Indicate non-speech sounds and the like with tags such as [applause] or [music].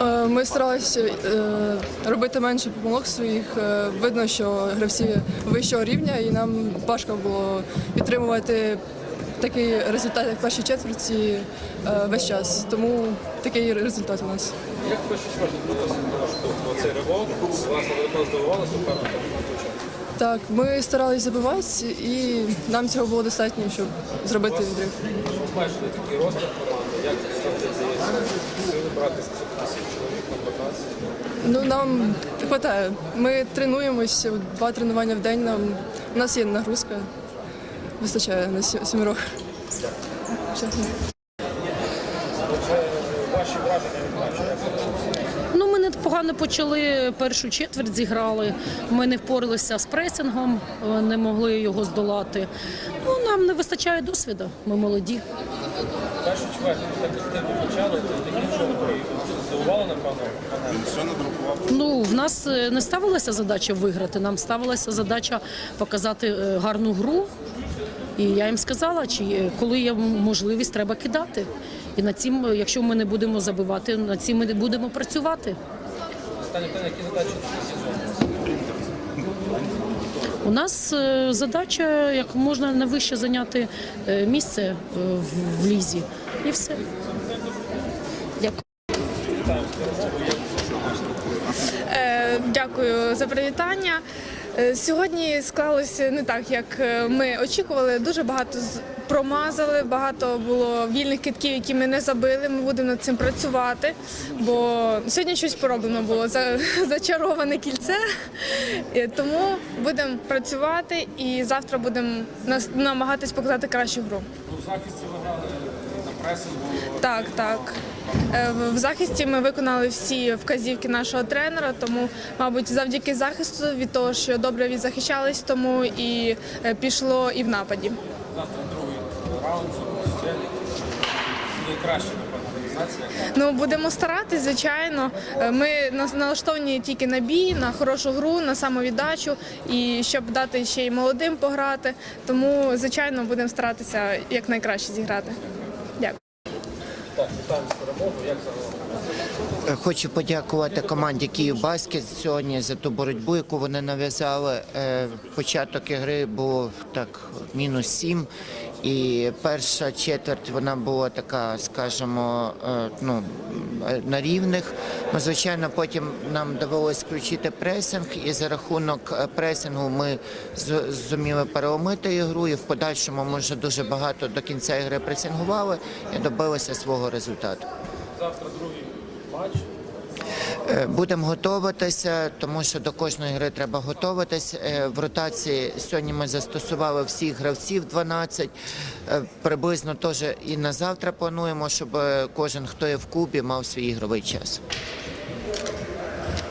Е, Ми старалися е, робити менше помилок своїх. Е, Видно, що гравці вищого рівня, і нам важко було підтримувати такий результат, як в першій четверті весь час. Тому такий результат у нас. Як відбулося тобто цей ривок? Одно здивували суперника? Так, ми старалися забивати, і нам цього було достатньо, щоб зробити відрив. Обмежений такий розмір команди. Як завжди здається сили брати з 7 чоловік на 15? Ну нам вистачає. Ми тренуємося два тренування в день. Нам у нас є нагрузка. Вистачає на сі- сімерох. Все. Ваші враження від матчу? Як Ну, ми непогано почали першу четверть, зіграли. Ми не впоралися з пресингом, е, не могли його здолати. Ну, нам не вистачає досвіду. Ми молоді. Першу чверть так активно почали, здивували, напевно? Ну, в нас е, не ставилася задача виграти. Нам ставилася задача показати е, гарну гру. І я їм сказала, чи е, коли є можливість, треба кидати. І над цим, е, якщо ми не будемо забивати, над цим ми не будемо працювати. Останнє питання, які задачі на сезон? У нас е, задача як можна найвище зайняти місце в- лізі. І все. Дякую. Дякую за привітання. Е, Сьогодні склалося не так, як е, ми очікували. Дуже багато промазали, багато було вільних китків, які ми не забили. Ми будемо над цим працювати. Бо сьогодні щось пороблено було за [laughs] зачароване кільце. Е, Тому будемо працювати і завтра будемо намагатись показати кращу гру. Ну, в захисті ви грали на пресингу. Так, так. Е, в- захисті ми виконали всі вказівки нашого тренера, тому, мабуть, завдяки захисту від того, що добре відзахищались, тому і е, пішло і в нападі. Завтра другий раунд. Організація. Ну будемо старатись, звичайно. Е, Ми налаштовані тільки на бій, на хорошу гру, на самовіддачу і щоб дати ще й молодим пограти. Тому, звичайно, будемо старатися якнайкраще зіграти. Так, вітаємо з. Як загалом? Е, Хочу подякувати команді Київ Баскет сьогодні за ту боротьбу, яку вони нав'язали. Е, Початок ігри був так мінус сім. І перша четверть вона була така, скажімо, е, ну на рівних. Ну, звичайно, потім нам довелось включити пресинг, і за рахунок е, пресингу ми зуміли переломити ігру. І в подальшому ми вже дуже багато до кінця ігри пресингували і добилися свого результату. Завтра другий матч. Е, Будемо готуватися, тому що до кожної гри треба готуватись. Е, В ротації сьогодні ми застосували всіх гравців 12. Е, Приблизно теж і на завтра плануємо, щоб кожен, хто є в клубі, мав свій ігровий час.